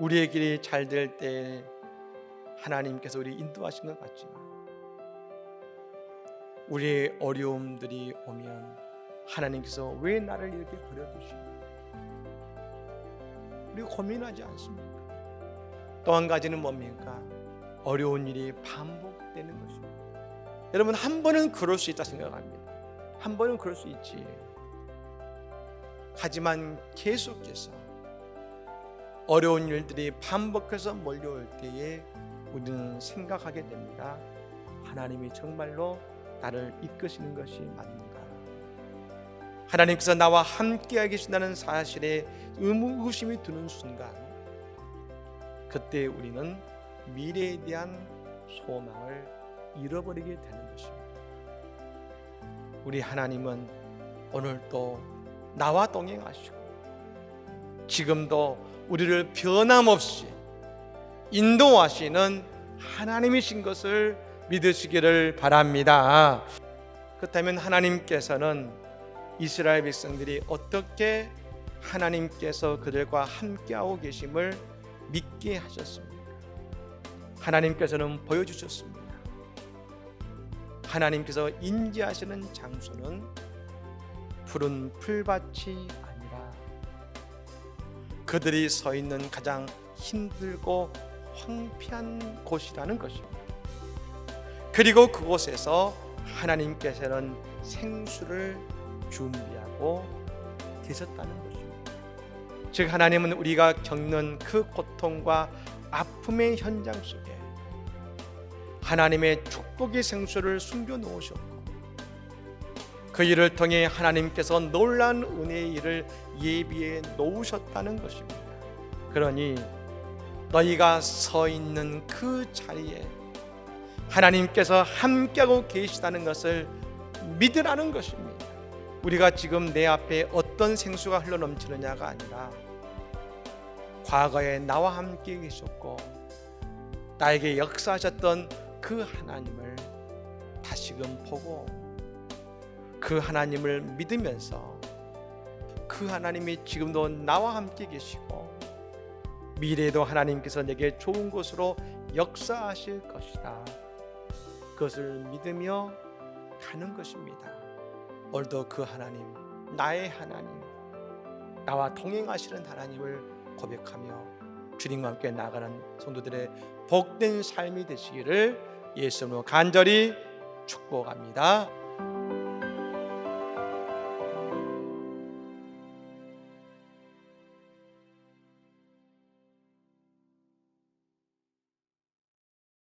우리의 길이 잘 될 때 하나님께서 우리 인도하신 것 같지만 우리의 어려움들이 오면 하나님께서 왜 나를 이렇게 버려두시나 우리가 고민하지 않습니까? 또 한 가지는 뭡니까? 어려운 일이 반복되는 것입니다. 여러분 한 번은 그럴 수 있다 생각합니다. 한 번은 그럴 수 있지. 하지만 계속해서 어려운 일들이 반복해서 몰려올 때에 우리는 생각하게 됩니다. 하나님이 정말로 나를 이끄시는 것이 맞는가? 하나님께서 나와 함께 계신다는 사실에 의무 의심이 드는 순간 그때 우리는 미래에 대한 소망을 잃어버리게 되는 것입니다. 우리 하나님은 오늘도 나와 동행하시고 지금도 우리를 변함없이 인도하시는 하나님이신 것을 믿으시기를 바랍니다. 그렇다면 하나님께서는 이스라엘 백성들이 어떻게 하나님께서 그들과 함께하고 계심을 믿게 하셨습니까? 하나님께서는 보여주셨습니다. 하나님께서 인지하시는 장소는 푸른 풀밭이 그들이 서 있는 가장 힘들고 황폐한 곳이라는 것입니다. 그리고 그곳에서 하나님께서는 생수를 준비하고 계셨다는 것입니다. 즉 하나님은 우리가 겪는 그 고통과 아픔의 현장 속에 하나님의 축복의 생수를 숨겨 놓으셨고 그 일을 통해 하나님께서 놀란 은혜의 일을 예비해 놓으셨다는 것입니다. 그러니 너희가 서 있는 그 자리에 하나님께서 함께하고 계시다는 것을 믿으라는 것입니다. 우리가 지금 내 앞에 어떤 생수가 흘러 넘치느냐가 아니라 과거에 나와 함께 계셨고 나에게 역사하셨던 그 하나님을 다시금 보고 그 하나님을 믿으면서 그 하나님이 지금도 나와 함께 계시고 미래에도 하나님께서 내게 좋은 것으로 역사하실 것이다. 그것을 믿으며 가는 것입니다. 오늘도 그 하나님, 나의 하나님, 나와 동행하시는 하나님을 고백하며 주님과 함께 나가는 성도들의 복된 삶이 되시기를 예수님으로 간절히 축복합니다.